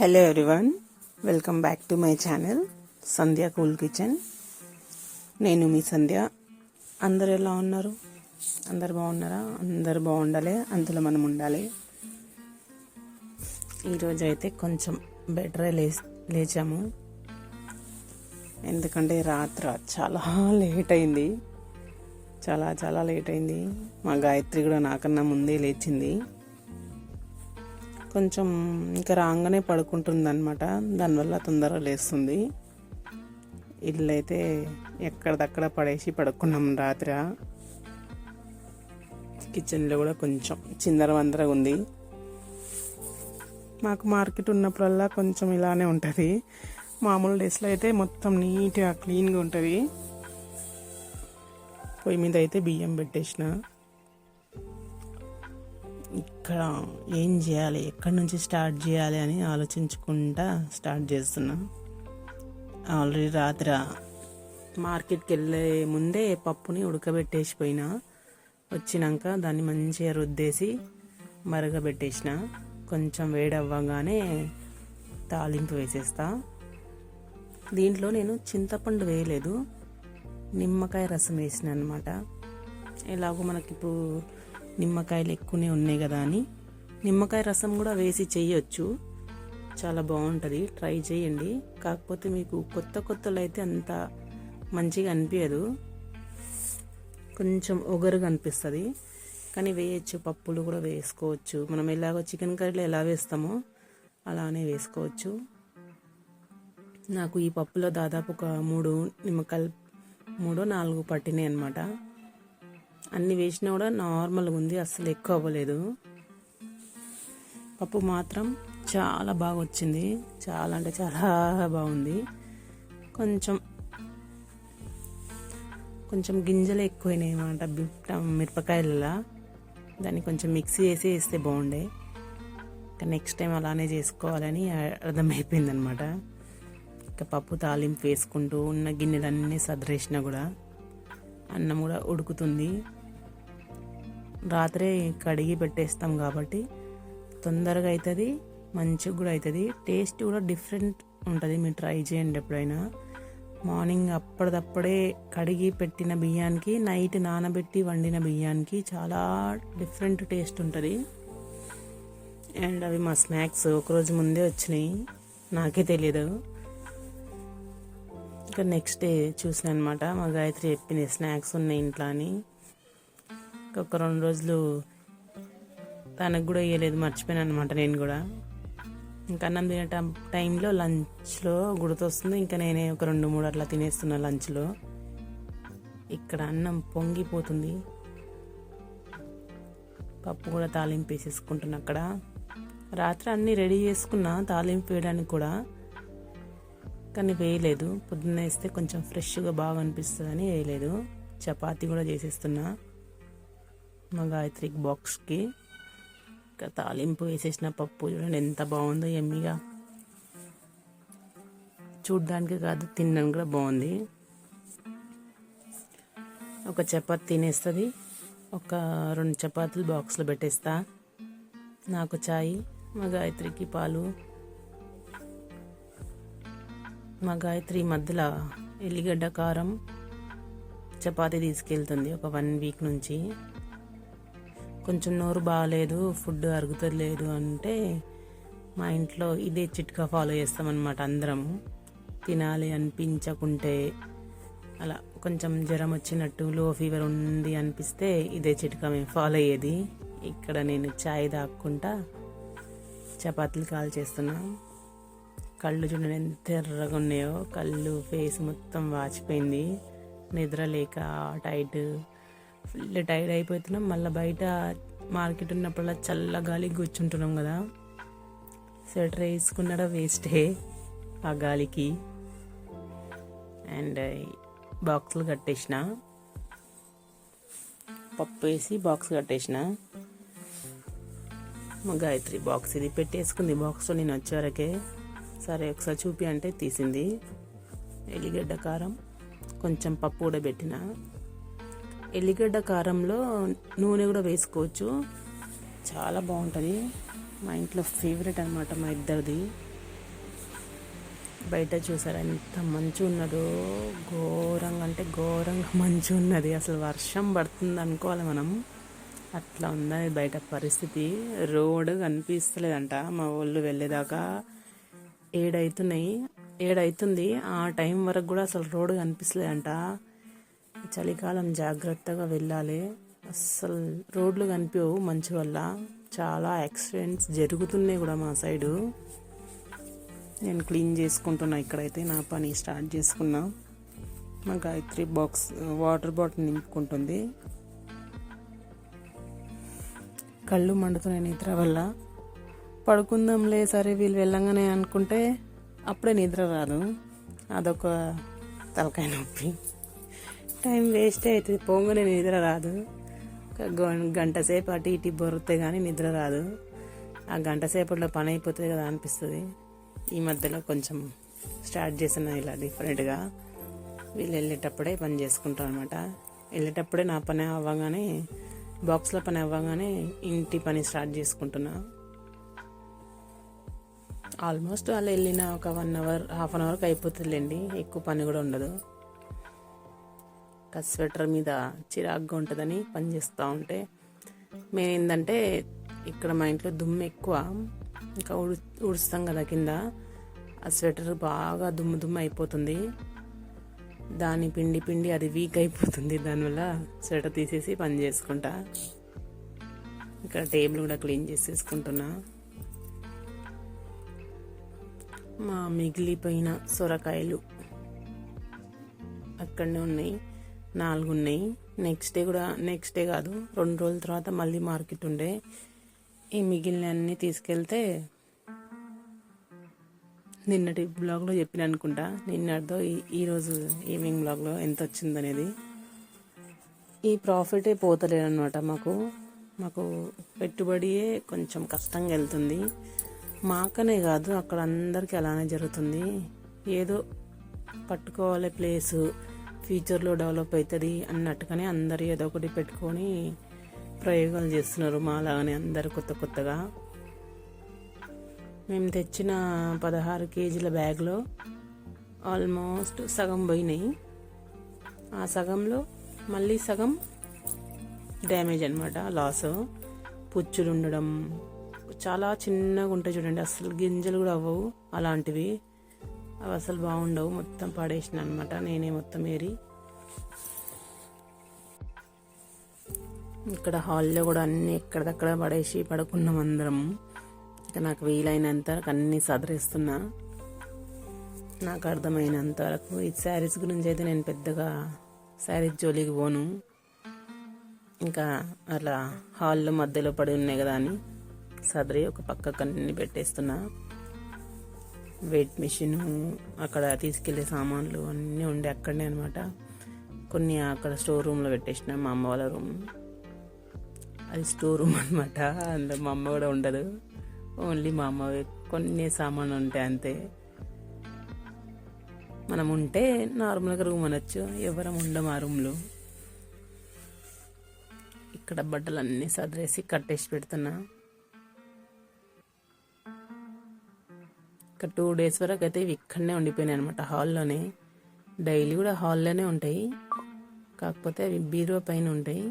Hello everyone welcome back to my channel Sandhya cool kitchen నేను మీ సంధ్య. అందరు ఎలా ఉన్నారు? అందరు బాగున్నారా? అందరు బాగుండాలి. అందులో మనం ఉండాలి. ఈరోజు అయితే కొంచెం బెటరే లే లేచాము. ఎందుకంటే రాత్రి చాలా లేట్ అయింది. చాలా చాలా లేట్ అయింది. మా గాయత్రి కూడా నాకన్నా ముందే లేచింది. కొంచెం ఇంకా రాగానే పడుకుంటుంది అనమాట దానివల్ల తొందరగా లేస్తుంది. ఇల్లు అయితే ఎక్కడిదక్కడ పడేసి పడుకున్నాం రాత్రి. కిచెన్లో కూడా కొంచెం చిందర వందరగా ఉంది. మాకు మార్కెట్ ఉన్నప్పుడల్లా కొంచెం ఇలానే ఉంటుంది. మామూలు డేస్లో అయితే మొత్తం నీట్గా క్లీన్గా ఉంటుంది. పొయ్యి మీద అయితే బియ్యం పెట్టేసిన. ఇక్కడ ఏం చేయాలి? ఎక్కడి నుంచి స్టార్ట్ చేయాలి అని ఆలోచించుకుంటా స్టార్ట్ చేస్తున్నా. ఆల్రెడీ రాత్రి మార్కెట్కి వెళ్ళే ముందే పప్పుని ఉడకబెట్టేసిపోయినా. వచ్చినాక దాన్ని మంచిగా రుద్దేసి మరగబెట్టేసిన. కొంచెం వేడవ్వగానే తాలింపు వేసేస్తా. దీంట్లో నేను చింతపండు వేయలేదు. నిమ్మకాయ రసం వేసిన అనమాట ఎలాగో మనకి ఇప్పుడు నిమ్మకాయలు ఎక్కువనే ఉన్నాయి కదా అని. నిమ్మకాయ రసం కూడా వేసి చేయొచ్చు చాలా బాగుంటుంది. ట్రై చేయండి కాకపోతే మీకు కొత్త కొత్తలో అయితే అంత మంచిగా అనిపించదు కొంచెం ఒగరుగా అనిపిస్తుంది. కానీ వేయచ్చు. పప్పులు కూడా వేసుకోవచ్చు. మనం ఎలాగో చికెన్ కర్రీలో ఎలా వేస్తామో అలానే వేసుకోవచ్చు. నాకు ఈ పప్పులో దాదాపు ఒక మూడు నిమ్మకాయలు మూడో నాలుగు పట్టినాయి అనమాట అన్ని వేసినా కూడా నార్మల్గా ఉంది అస్సలు ఎక్కువ అవ్వలేదు. పప్పు మాత్రం చాలా బాగా వచ్చింది. చాలా అంటే చాలా బాగుంది. కొంచెం కొంచెం గింజలు ఎక్కువైనాయి అన్నమాట మిరపకాయలలో. దాన్ని కొంచెం మిక్సీ వేసి వేస్తే బాగుండే. నెక్స్ట్ టైం అలానే చేసుకోవాలని అర్థమైపోయింది అనమాట ఇంకా పప్పు తాలింపు వేసుకుంటూ ఉన్న గిన్నెలన్నీ సదరేసినా కూడా అన్నం కూడా ఉడుకుతుంది. రాత్రే కడిగి పెట్టేస్తాం కాబట్టి తొందరగా అవుతుంది మంచిగా కూడా అవుతుంది టేస్ట్ కూడా డిఫరెంట్ ఉంటుంది మీరు ట్రై చేయండి ఎప్పుడైనా. మార్నింగ్ అప్పటిదప్పుడే కడిగి పెట్టిన బియ్యానికి నైట్ నానబెట్టి వండిన బియ్యానికి చాలా డిఫరెంట్ టేస్ట్ ఉంటుంది. అండ్ అవి మా స్నాక్స్ ఒకరోజు ముందే వచ్చినాయి. నాకే తెలియదు ఇంకా నెక్స్ట్ డే చూసాను అనమాట మా గాయత్రి చెప్పింది స్నాక్స్ ఉన్నాయి ఇంట్లో అని. ఒక రెండు రోజులు తనకు కూడా ఇవ్వలేదు మర్చిపోయాను అనమాట నేను కూడా. ఇంకా అన్నం తినే టైంలో లంచ్లో గుర్తొస్తుంది. ఇంకా నేనే ఒక రెండు మూడు అట్లా తినేస్తున్నా లంచ్లో. ఇక్కడ అన్నం పొంగిపోతుంది. పప్పు కూడా తాలింపు వేసేసుకుంటున్నా అక్కడ. రాత్రి అన్నీ రెడీ చేసుకున్నా తాలింపు వేయడానికి కూడా. కానీ వేయలేదు. పొద్దున్న వేస్తే కొంచెం ఫ్రెష్గా బాగా అనిపిస్తుందని వేయలేదు. చపాతీ కూడా చేసేస్తున్నా. మా గాయత్రికి బాక్స్కి. ఇంకా తాలింపు వేసేసిన పప్పు చూడండి ఎంత బాగుందో ఎమ్మిగా. చూడ్డానికి కాదు తినడానికి కూడా బాగుంది. ఒక చపాతి తినేస్తుంది ఒక రెండు చపాతీలు బాక్స్లో పెట్టేస్తా. నాకు చాయ్ మా గాయత్రికి పాలు. మా గాయత్రి మధ్యలో ఎల్లిగడ్డ కారం చపాతీ తీసుకెళ్తుంది ఒక వన్ వీక్ నుంచి. కొంచెం నోరు బాగాలేదు ఫుడ్ అరుగుతలేదు అంటే మా ఇంట్లో ఇదే చిట్కా ఫాలో చేస్తామన్నమాట అందరము తినాలి అనిపించకుంటే అలా కొంచెం జ్వరం వచ్చినట్టు లో ఫీవర్ ఉంది అనిపిస్తే ఇదే చిట్కా మేము ఫాలో అయ్యేది. ఇక్కడ నేను చాయ్ తాక్కుంటా చపాతీలు కాల్ చేస్తున్నా. కళ్ళు చూడండి ఎంత ఎర్రగా ఉన్నాయో. కళ్ళు ఫేస్ మొత్తం వాచిపోయింది. నిద్ర లేక టైట్ ఫుల్ టైర్డ్ అయిపోతున్నాం. మళ్ళీ బయట మార్కెట్ ఉన్నప్పుడల్లా చల్ల గాలికి కూర్చుంటున్నాం కదా. స్వెటర్ వేసుకున్నాడా? వేస్టే ఆ గాలికి. అండ్ బాక్సులు కట్టేసిన. పప్పు వేసి బాక్స్ కట్టేసిన. మా గాయత్రి బాక్స్ ఇది పెట్టేసుకుంది. బాక్స్లో నేను వచ్చేవరకే సరే ఒకసారి చూపి అంటే తీసింది. ఎల్లిగడ్డ కారం కొంచెం పప్పు కూడా పెట్టిన. ఎల్లిగడ్డ కారంలో నూనె కూడా వేసుకోవచ్చు. చాలా బాగుంటుంది. మా ఇంట్లో ఫేవరెట్ అనమాట మా ఇద్దరిది. బయట చూసారా ఎంత మంచు ఉన్నదో. ఘోరంగా అంటే ఘోరంగా మంచు ఉన్నది. అసలు వర్షం పడుతుంది అనుకోవాలి మనం. అట్లా ఉన్నది బయట పరిస్థితి. రోడ్ కనిపిస్తలేదంట. మా వాళ్ళు వెళ్ళేదాకా ఏడైతున్నాయి. ఏడైతుంది. ఆ టైం వరకు కూడా అసలు రోడ్ కనిపిస్తలేదంట. చలికాలం జాగ్రత్తగా వెళ్ళాలి. అస్సలు రోడ్లు కనిపించవు మంచు వల్ల చాలా యాక్సిడెంట్స్ జరుగుతున్నాయి కూడా మా సైడు. నేను క్లీన్ చేసుకుంటున్నా ఇక్కడైతే నా పని స్టార్ట్ చేసుకున్నా. మా గాయత్రి బాక్స్ వాటర్ బాటిల్ నింపుకుంటుంది. కళ్ళు మండుతున్నాయి నిద్ర వల్ల. పడుకుందాంలే సరే వీళ్ళు వెళ్ళంగానే అనుకుంటే అప్పుడే నిద్ర రాదు. అదొక తలకాయ నొప్పి. టైం వేస్ట్ అవుతుంది. పోగానే నిద్ర రాదు. గంట సేపు అటు ఇటు బొరితే కానీ నిద్ర రాదు. ఆ గంట సేపట్లో పని అయిపోతుంది కదా అనిపిస్తుంది. ఈ మధ్యలో కొంచెం స్టార్ట్ చేసిన ఇలా డిఫరెంట్గా. వీళ్ళు వెళ్ళేటప్పుడే పని చేసుకుంటాం అనమాట వెళ్ళేటప్పుడే నా పని అవ్వగానే బాక్స్లో పని అవ్వగానే ఇంటి పని స్టార్ట్ చేసుకుంటున్నా. ఆల్మోస్ట్ వాళ్ళు వెళ్ళిన ఒక వన్ అవర్ హాఫ్ అన్ అవర్కి అయిపోతుందిలేండి. ఎక్కువ పని కూడా ఉండదు. స్వెటర్ మీద చిరాగ్గా ఉంటుందని పని చేస్తూ ఉంటే మేము ఏంటంటే ఇక్కడ మా ఇంట్లో దుమ్ము ఎక్కువ. ఇంకా ఉడు ఉడుస్తాం కదా కింద. ఆ స్వెటర్ బాగా దుమ్ము దుమ్ము అయిపోతుంది. దాని పిండి పిండి అది వీక్ అయిపోతుంది. దానివల్ల స్వెటర్ తీసేసి పని చేసుకుంటా. ఇక్కడ టేబుల్ కూడా క్లీన్ చేసేసుకుంటున్నా. మా మిగిలిపోయిన సొరకాయలు అక్కడనే ఉన్నాయి. నాలుగు ఉన్నాయి నెక్స్ట్ డే కూడా నెక్స్ట్ డే కాదు. రెండు రోజుల తర్వాత మళ్ళీ మార్కెట్ ఉండే. ఈ మిగిలిన అన్ని తీసుకెళ్తే నిన్నటి బ్లాగ్లో చెప్పిన అనుకుంటా. నిన్నటితో ఈ- ఈరోజు ఈవినింగ్ బ్లాగ్లో ఎంత వచ్చిందనేది. ఈ ప్రాఫిటే పోతలేదన్నమాట మాకు. మాకు పెట్టుబడియే కొంచెం కష్టంగా వెళ్తుంది. మాకనే కాదు అక్కడ అందరికీ అలానే జరుగుతుంది. ఏదో పట్టుకోవాలి ప్లేసు. ఫ్యూచర్లో డెవలప్ అవుతుంది అన్నట్టుగానే అందరు ఏదో ఒకటి పెట్టుకొని ప్రయోగాలు చేస్తున్నారు మాలాగానే అందరు కొత్త కొత్తగా. మేము తెచ్చిన పదహారు కేజీల బ్యాగ్లో ఆల్మోస్ట్ సగం పోయినాయి. ఆ సగంలో మళ్ళీ సగం డ్యామేజ్ అనమాట లాస్. పుచ్చులు ఉండడం చాలా చిన్నగా ఉంటాయి చూడండి అసలు గింజలు కూడా అవ్వవు అలాంటివి. అవి అసలు బాగుండవు. మొత్తం పడేసిన అనమాట నేనే మొత్తం ఏరి. ఇక్కడ హాల్లో కూడా అన్ని ఎక్కడదక్కడ పడేసి పడుకున్నాం అందరం. ఇక నాకు వీలైనంత వరకు అన్ని సదరిస్తున్నా. నాకు అర్థమైనంత వరకు. ఈ శారీస్ గురించి అయితే నేను పెద్దగా శారీస్ జోలికి పోను. ఇంకా అలా హాల్లో మధ్యలో పడి ఉన్నాయి కదా అని సదరి ఒక పక్కకు అన్ని పెట్టేస్తున్నా. వెయిట్ మిషన్ అక్కడ తీసుకెళ్ళే సామాన్లు అన్నీ ఉండే అక్కడనే అనమాట కొన్ని అక్కడ స్టోర్ రూమ్లో పెట్టేసిన మా అమ్మ వాళ్ళ రూమ్. అది స్టోర్ రూమ్ అనమాట అందులో మా అమ్మ కూడా ఉండదు. ఓన్లీ మా అమ్మ కొన్ని సామాన్లు ఉంటాయి అంతే. మనం ఉంటే నార్మల్గా రూమ్ అనొచ్చు. ఎవరం ఉండం ఆ రూమ్లో. ఇక్కడ బట్టలు అన్నీ సదిరేసి కట్టేసి పెడుతున్నా. ఒక టూ డేస్ వరకు అయితే ఇవి ఇక్కడనే ఉండిపోయినాయి అనమాట హాల్లోనే. డైలీ కూడా హాల్లోనే ఉంటాయి. కాకపోతే అవి బీరువా పైన ఉంటాయి.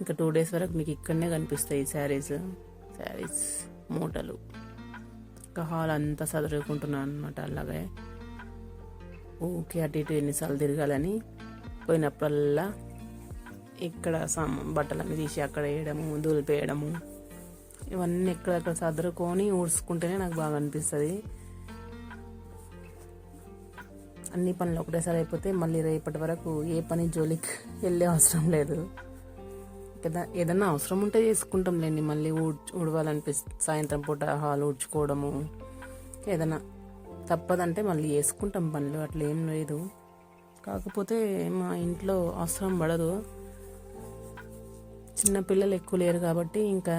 ఇంకా టూ డేస్ వరకు మీకు ఇక్కడనే కనిపిస్తాయి శారీస్. శారీస్ మూటలు. ఇంకా హాల్ అంతా చదువుకుంటున్నాను అనమాట అలాగే. ఊకే అటు ఇటు ఎన్నిసార్లు తిరగాలని పోయినప్పుడల్లా ఇక్కడ సమ్ బట్టలన్నీ తీసి అక్కడ వేయడము దులిపేయడము. ఇవన్నీ ఎక్కడెక్కడ సదురుకొని ఊడ్చుకుంటేనే నాకు బాగా అనిపిస్తుంది. అన్ని పనులు ఒకటేసారి అయిపోతే మళ్ళీ రేపటి వరకు ఏ పని జోలికి వెళ్ళే అవసరం లేదు. కదా ఏదన్నా అవసరం ఉంటే చేసుకుంటాంలేండి మళ్ళీ ఊడ్ ఊడవాలనిపిస్తుంది సాయంత్రం పూట హాల్ ఊడ్చుకోవడము ఏదన్నా తప్పదంటే మళ్ళీ చేసుకుంటాం పనులు. అట్లా ఏం లేదు. కాకపోతే మా ఇంట్లో అవసరం పడదు. చిన్న పిల్లలు ఎక్కువ లేరు కాబట్టి ఇంకా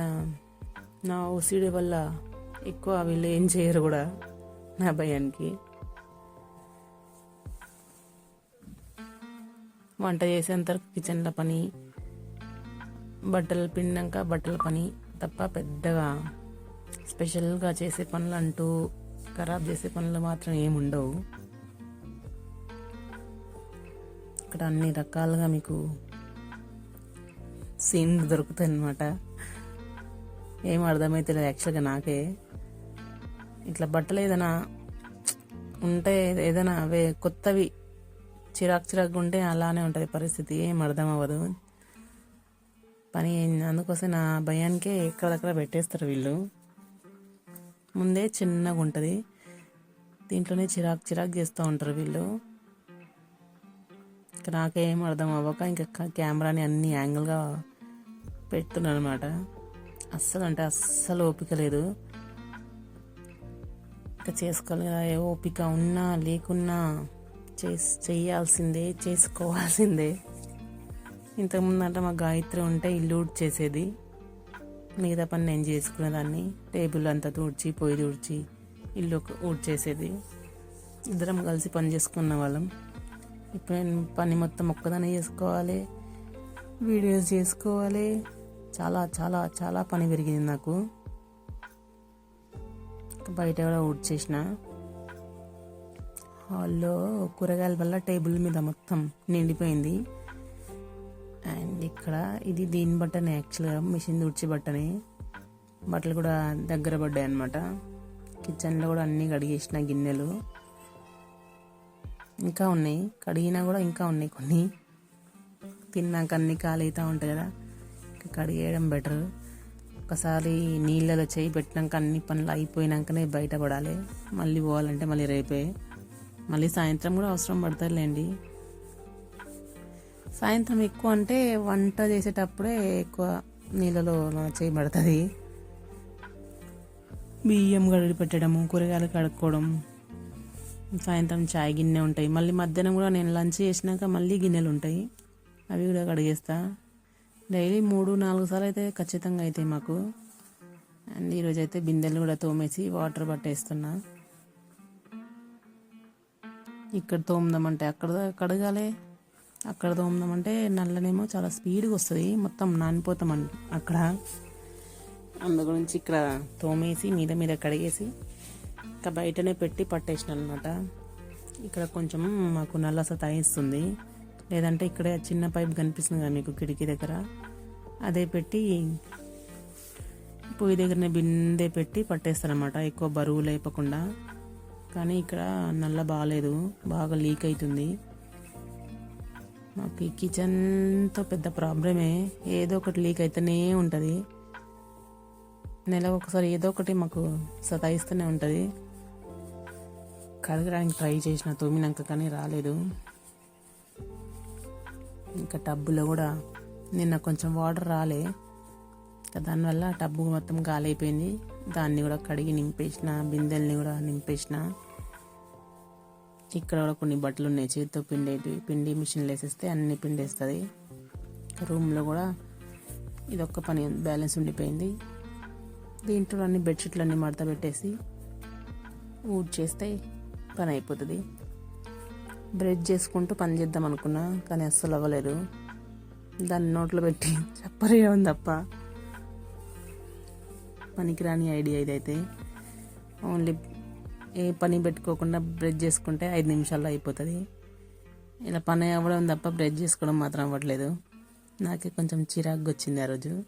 నా ఓసిడి వల్ల ఎక్కువ వీళ్ళు ఏం చేయరు కూడా నా భయానికి. వంట చేసేంత కిచెన్ల పని బట్టలు పిండాక బట్టల పని తప్ప పెద్దగా స్పెషల్గా చేసే పనులు అంటూ ఖరాబ్ చేసే పనులు మాత్రం ఏమి ఉండవు. ఇక్కడ అన్ని రకాలుగా మీకు సీన్ దొరుకుతాయి అన్నమాట ఏం అర్థమైతే లేదు యాక్చువల్గా నాకే. ఇట్లా బట్టలు ఏదైనా ఉంటే ఏదైనా అవే కొత్తవి చిరాకు చిరాకు ఉంటే అలానే ఉంటుంది పరిస్థితి ఏం అర్థం అవ్వదు. పని అందుకోసం నా భయానికే ఎక్కడక్కడ పెట్టేస్తారు వీళ్ళు. ముందే చిన్నగా ఉంటుంది. దీంట్లోనే చిరాకు చిరాకు చేస్తూ ఉంటారు వీళ్ళు. నాకేం అర్థం అవ్వక ఇంకా కెమెరాని అన్ని యాంగిల్గా పెడుతున్నాను అనమాట అస్సలు అంటే అస్సలు ఓపిక లేదు. ఇంకా చేసుకోవాలి ఏ ఓపిక ఉన్నా లేకున్నా చేసి చేయాల్సిందే చేసుకోవాల్సిందే. ఇంతకుముందు అంటే మా గాయత్రి ఉంటే ఇల్లు ఊడ్చేసేది. మిగతా పని నేను చేసుకునేదాన్ని. టేబుల్ అంతా తుడిచి పొయ్యి తుడిచి ఇల్లు ఊడ్చేసేది. ఇద్దరం కలిసి పని చేసుకున్న వాళ్ళం. ఇప్పుడు నేను పని మొత్తం ఒక్కదానే చేసుకోవాలి. వీడియోస్ చేసుకోవాలి. చాలా చాలా చాలా పని పెరిగింది నాకు. బయట కూడా ఊడ్చేసిన. హాల్లో కూరగాయల వల్ల టేబుల్ మీద మొత్తం నిండిపోయింది. అండ్ ఇక్కడ ఇది దీని బట్టనే యాక్చువల్గా మిషన్ తుడిచి బట్టనే. బట్టలు కూడా దగ్గర పడ్డాయి అనమాట కిచెన్లో కూడా అన్నీ కడిగేసిన గిన్నెలు. ఇంకా ఉన్నాయి. కడిగినా కూడా ఇంకా ఉన్నాయి కొన్ని. తిన్నాక అన్ని ఖాళీ అవుతూ ఉంటాయి కదా. ఇంకా కడిగేయడం బెటర్. ఒకసారి నీళ్ళలో చేయి పెట్టినాక అన్ని పనులు అయిపోయినాకనే బయటపడాలి. మళ్ళీ పోవాలంటే మళ్ళీ రేపే. మళ్ళీ సాయంత్రం కూడా అవసరం పడతారులేండి సాయంత్రం ఎక్కువ అంటే వంట చేసేటప్పుడే ఎక్కువ నీళ్ళలో చేయబడుతుంది బియ్యం గడిగి పెట్టడము కూరగాయలు కడుక్కోవడం సాయంత్రం చాయ్ గిన్నె ఉంటాయి. మళ్ళీ మధ్యాహ్నం కూడా నేను లంచ్ చేసినాక మళ్ళీ గిన్నెలు ఉంటాయి. అవి కూడా కడిగేస్తా. డైలీ మూడు నాలుగు సార్లు అయితే ఖచ్చితంగా అవుతాయి మాకు. అండ్ ఈరోజు అయితే బిందెలు కూడా తోమేసి వాటర్ పట్టేస్తున్నా. ఇక్కడ తోముదామంటే అక్కడ కడగాలి. అక్కడ తోముదామంటే నల్లనేమో చాలా స్పీడ్గా వస్తుంది. మొత్తం నానిపోతాం అక్కడ. అందు గురించి ఇక్కడ తోమేసి మీద మీద కడిగేసి ఇంకా బయటనే పెట్టి పట్టేసిన అనమాట ఇక్కడ కొంచెం మాకు నల్లస సతాయిస్తుంది లేదంటే ఇక్కడ చిన్న పైప్ కనిపిస్తుంది కదా మీకు కిటికీ దగ్గర. అదే పెట్టి పొయ్యి దగ్గరనే బిందె పెట్టి పట్టేస్తారనమాట ఎక్కువ బరువు లేపకుండా. కానీ ఇక్కడ నల్ల బాగాలేదు బాగా లీక్ అవుతుంది మాకు ఈ కిచెన్తో పెద్ద ప్రాబ్లమే. ఏదో ఒకటి లీక్ అయితేనే ఉంటుంది. నెలకు ఒకసారి ఏదో ఒకటి మాకు సతాయిస్తూనే ఉంటుంది. కడగడానికి ట్రై చేసిన తోమినాక కానీ రాలేదు. ఇంకా టబ్బులో కూడా నిన్న కొంచెం వాటర్ రాలే. దానివల్ల టబ్బు మొత్తం గాలి అయిపోయింది దాన్ని కూడా కడిగి నింపేసిన బిందెల్ని కూడా నింపేసిన. ఇక్కడ కూడా కొన్ని బట్టలు ఉన్నాయి. చేతితో పిండేటి పిండి మిషన్లు వేసేస్తే అన్ని పిండేస్తుంది. రూమ్లో కూడా ఇదొక్క పని బ్యాలెన్స్ ఉండిపోయింది. దీంట్లో అన్ని బెడ్షీట్లన్నీ మడత పెట్టేసి ఊడ్ చేస్తే పని అయిపోతుంది. బ్రెడ్ చేసుకుంటూ పని చేద్దాం అనుకున్నా కానీ అస్సలు అవ్వలేదు. దాన్ని నోట్లో పెట్టి చెప్పరే ఉంది తప్ప పనికిరాని ఐడియా ఇదైతే. ఓన్లీ ఏ పని పెట్టుకోకుండా బ్రెడ్ చేసుకుంటే ఐదు నిమిషాల్లో అయిపోతుంది. ఇలా పని అవ్వడం తప్ప బ్రెడ్ చేసుకోవడం మాత్రం అవ్వట్లేదు. నాకే కొంచెం చిరాకు వచ్చింది ఆ రోజు.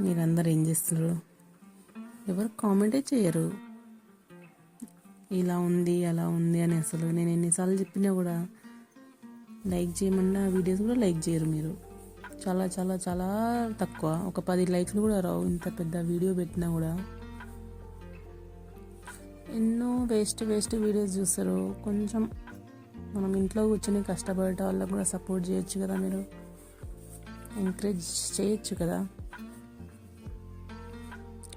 మీరందరూ ఏం చేస్తున్నారు? ఎవరు కామెంటే చేయరు. ఇలా ఉంది అలా ఉంది అని అసలు నేను ఎన్నిసార్లు చెప్పినా కూడా లైక్ చేయమన్నా వీడియోస్ కూడా లైక్ చేయరు మీరు. చాలా చాలా చాలా తక్కువ. ఒక పది లైక్లు కూడా రావు. ఇంత పెద్ద వీడియో పెట్టినా కూడా. ఎన్నో వేస్ట్ వేస్ట్ వీడియోస్ చూస్తారు. కొంచెం మనం ఇంట్లో కూర్చొని కష్టపడే వాళ్ళకు కూడా సపోర్ట్ చేయొచ్చు కదా మీరు. ఎంకరేజ్ చేయొచ్చు కదా.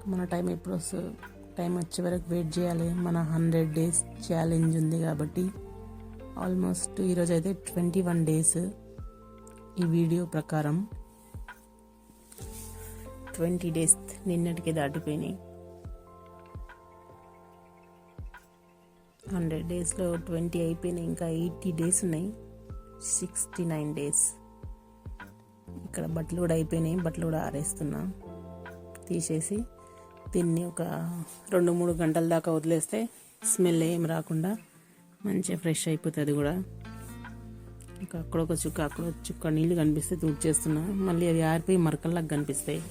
మన టైం ఎప్పుడు వస్తుంది? టైం వచ్చే వరకు వెయిట్ చేయాలి. మన హండ్రెడ్ డేస్ ఛాలెంజ్ ఉంది కాబట్టి ఆల్మోస్ట్ ఈరోజు అయితే ట్వంటీ వన్ డేస్ ఈ వీడియో ప్రకారం. ట్వంటీ డేస్ నిన్నటికి దాటిపోయినాయి. హండ్రెడ్ డేస్లో ట్వంటీ అయిపోయినాయి. ఇంకా ఎయిటీ డేస్ ఉన్నాయి. Sixty nine days. ఇక్కడ బట్టలు కూడా అయిపోయినాయి. బట్టలు కూడా ఆరేస్తున్నా. తీసేసి దీన్ని ఒక రెండు మూడు గంటల దాకా వదిలేస్తే స్మెల్ ఏం రాకుండా మంచిగా ఫ్రెష్ అయిపోతుంది కూడా. ఇంకా అక్కడ ఒక చుక్క అక్కడ ఒక చుక్క నీళ్ళు కనిపిస్తే తుడిచేస్తున్నా మళ్ళీ అది ఆరిపోయి మరకల్లాగా కనిపిస్తాయి.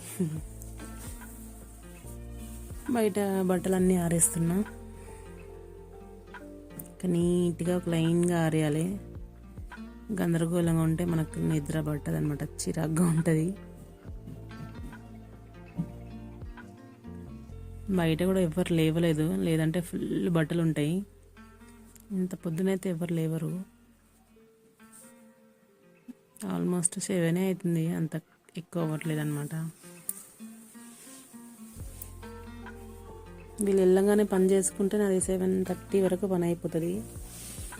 బయట బట్టలన్నీ ఆరేస్తున్నా. ఇంకా నీట్గా క్లైన్గా ఆరేయాలి. గందరగోళంగా ఉంటే మనకు నిద్ర పట్టదనమాట చిరాగ్గా ఉంటుంది. బయట కూడా ఎవరు లేవలేదు. లేదంటే ఫుల్ బట్టలు ఉంటాయి ఇంత పొద్దునైతే ఎవరు లేవరు. ఆల్మోస్ట్ సెవెనే అవుతుంది అంత ఎక్కువ అవ్వట్లేదు అనమాట వీళ్ళు వెళ్ళంగానే పని చేసుకుంటే నాది సెవెన్ థర్టీ వరకు పని అయిపోతుంది.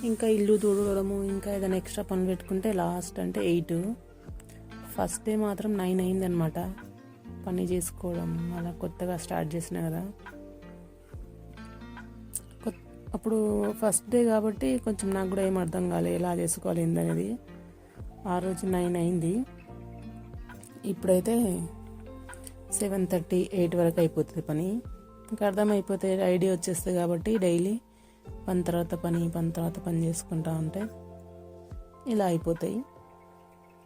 ఇంకా ఇల్లు తుడవడము ఇంకా ఏదైనా ఎక్స్ట్రా పని పెట్టుకుంటే లాస్ట్ అంటే ఎయిట్. ఫస్ట్ డే మాత్రం నైన్ అయింది అనమాట పని చేసుకోవడం అలా కొత్తగా స్టార్ట్ చేసిన కదా. అప్పుడు ఫస్ట్ డే కాబట్టి కొంచెం నాకు కూడా ఏం అర్థం కాలేదు ఎలా చేసుకోవాలి ఏందనేది. ఆ రోజు నైన్ అయింది. ఇప్పుడైతే సెవెన్ థర్టీ ఎయిట్ వరకు అయిపోతుంది పని. ఇంకా అర్థమైపోతే ఐడియా వచ్చేస్తుంది కాబట్టి డైలీ పని తర్వాత పని పని తర్వాత పని చేసుకుంటా ఉంటే ఇలా అయిపోతాయి.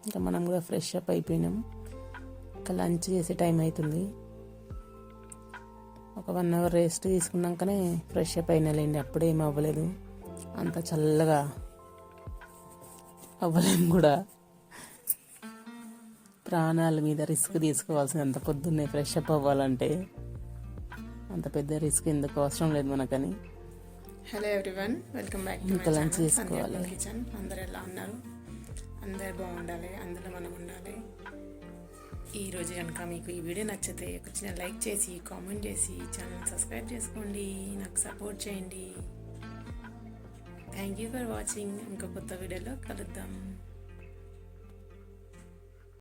ఇంకా మనం కూడా ఫ్రెష్ అప్ అయిపోయినాం. ఇంకా లంచ్ చేసే టైం అవుతుంది ఒక వన్ అవర్ రెస్ట్ తీసుకున్నాకనే ఫ్రెష్ అప్ అయినాలేండి అప్పుడే ఏం అవ్వలేదు. అంత చల్లగా అవ్వలేము కూడా. ప్రాణాల మీద రిస్క్ తీసుకోవాల్సినంత పొద్దున్నే ఫ్రెష్ అప్ అవ్వాలంటే అంత పెద్ద రిస్క్ ఎందుకు అవసరం లేదు మనకని. హలో ఎవ్రీవన్ వెల్కమ్ బ్యాక్ ఇంకా lunch చేసుకోవాలి. కిచెన్ అందరు ఎలా ఉన్నారు? అందరు బాగుండాలి అందులో మనం ఉండాలి ఈరోజు కనుక మీకు ఈ వీడియో నచ్చితే ఒక చిన్న లైక్ చేసి కామెంట్ చేసి ఛానల్ సబ్స్క్రైబ్ చేసుకోండి. నాకు సపోర్ట్ చేయండి. థ్యాంక్ యూ ఫర్ వాచింగ్ ఇంకో కొత్త వీడియోలో కలుద్దాం.